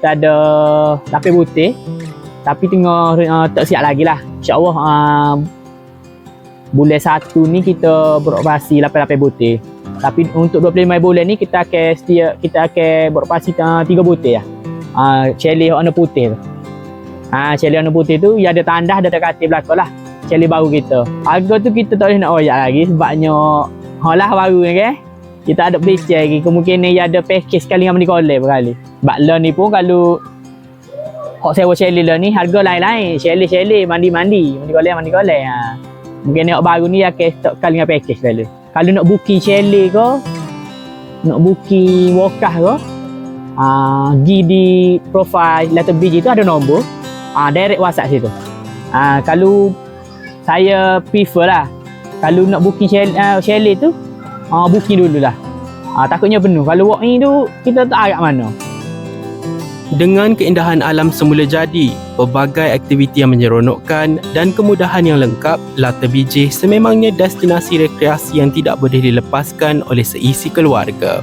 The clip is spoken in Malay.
kita ada lapis putih. Tapi tengah uh, tak siap lagi lah. insyaAllah uh, bulan satu ni kita beroperasi lapis-lapis putih. Tapi untuk 25 bulan ni kita akan setia kita akan beroperasi uh, tiga putih lah. Uh, chalet warna putih tu. Uh, chalet warna putih tu yang ada tandas ada katil belakang lah. Chalet baru kita. Harga tu kita tak boleh nak royak lagi sebabnya Alah baru ni kan kita ada pelicin lagi kemungkinan yang ada package sekali dengan mandi kolek berkali sebab lah ni pun kalau Hok sewa chalet lah ni harga lain-lain. Chalet-chalet, mandi-mandi. Mandi kolek, mandi kolek. Ha. Mungkin hok baru ni akan stock kali dengan package lalu. Kalau nak booking chalet ke, nak booking wokah ke, ha, pergi di profile letter BG tu ada nombor. Ha, direct WhatsApp situ. Ha, kalau saya prefer lah, kalau nak booking chalet, uh, chalet tu, ha, booking dulu lah. Ha, takutnya penuh. Kalau walk in tu, kita tak agak mana. Dengan keindahan alam semula jadi, pelbagai aktiviti yang menyeronokkan dan kemudahan yang lengkap, Lata Bijih sememangnya destinasi rekreasi yang tidak boleh dilepaskan oleh seisi keluarga.